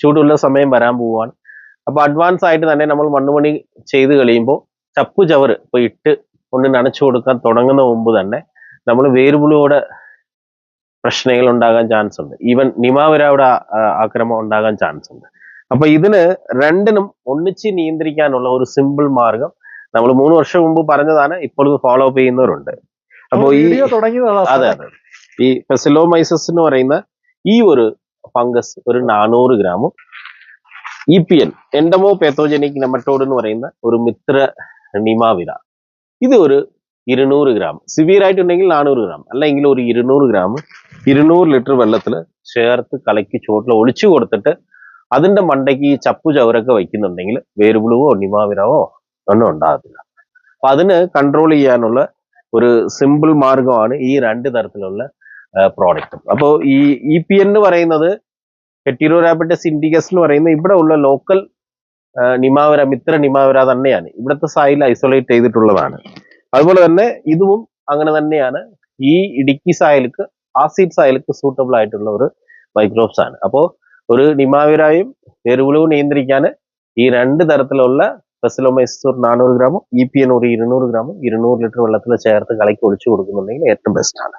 ചൂടുള്ള സമയം വരാൻ പോവുകയാണ് അപ്പൊ അഡ്വാൻസ് ആയിട്ട് തന്നെ നമ്മൾ മണ്ണുപണി ചെയ്ത് കഴിയുമ്പോൾ ചപ്പു ചവറ് ഇപ്പൊ ഇട്ട് കൊണ്ട് നനച്ചു കൊടുക്കാൻ തുടങ്ങുന്ന മുമ്പ് തന്നെ നമ്മൾ വേരുപുളിയോടെ പ്രശ്നങ്ങൾ ഉണ്ടാകാൻ ചാൻസ് ഉണ്ട്. ഈവൻ നിമാവരയുടെ ആക്രമം ഉണ്ടാകാൻ ചാൻസ് ഉണ്ട്. അപ്പൊ ഇതിന് രണ്ടിനും ഒന്നിച്ച് നിയന്ത്രിക്കാനുള്ള ഒരു സിമ്പിൾ മാർഗം നമ്മൾ മൂന്ന് വർഷം മുമ്പ് പറഞ്ഞതാണ് ഇപ്പോഴും ഫോളോ അപ്പ് ചെയ്യുന്നവരുണ്ട്. അപ്പൊ ഈ അതെ അതെ. ഈ പെസിലോമൈസസ് എന്ന് പറയുന്ന ഈ ഒരു ഫംഗസ് ഒരു നാനൂറ് ഗ്രാമും E P L entomopathogenic nematode എന്ന് പറയുന്ന ഒരു മിത്ര നിമാവിര ഇത് ഒരു ഇരുന്നൂറ് ഗ്രാം. സിവിയർ ആയിട്ടുണ്ടെങ്കിൽ നാനൂറ് ഗ്രാം. അല്ലെങ്കിൽ ഒരു ഇരുന്നൂറ് ഗ്രാം ഇരുന്നൂറ് ലിറ്റർ വെള്ളത്തിൽ ചേർത്ത് കലക്കി ചോട്ടിൽ ഒളിച്ചു കൊടുത്തിട്ട് അതിന്റെ മണ്ടയ്ക്ക് ഈ ചപ്പു ചവരൊക്കെ വയ്ക്കുന്നുണ്ടെങ്കിൽ വേരുപുളുവോ നിമാവിരവോ ഒന്നും ഉണ്ടാകത്തില്ല. അപ്പൊ അതിന് കൺട്രോൾ ചെയ്യാനുള്ള ഒരു സിമ്പിൾ മാർഗമാണ് ഈ രണ്ട് തരത്തിലുള്ള പ്രോഡക്റ്റ് അപ്പോൾ ഈ ഇ പി എന്ന് പറയുന്നത് ഹെറ്റീറോറാബിറ്റസ് ഇൻഡിഗസ് എന്ന് പറയുന്ന ഇവിടെ ഉള്ള ലോക്കൽ നിമാവര മിത്ര നിമാവര തന്നെയാണ്. ഇവിടുത്തെ സായിൽ ഐസൊലേറ്റ് ചെയ്തിട്ടുള്ളതാണ്. അതുപോലെ തന്നെ ഇതും അങ്ങനെ തന്നെയാണ്. ഈ Idukki salicylic acid salicylic suitable ആയിട്ടുള്ള ഒരു മൈക്രോബ്സ് ആണ്. അപ്പോൾ ഒരു നിമാവിരായും എരുവുളവും നിയന്ത്രിക്കാൻ ഈ രണ്ട് തരത്തിലുള്ള പെസിലോമൈസൂർ നാനൂറ് ഗ്രാമും ഇ പി എൻ ഒരു ഇരുന്നൂറ് ഗ്രാമും ഇരുന്നൂറ് ലിറ്റർ വെള്ളത്തിൽ ചേർത്ത് കലക്കി ഒഴിച്ചു കൊടുക്കുന്നുണ്ടെങ്കിൽ ഏറ്റവും ബെസ്റ്റ് ആണ്.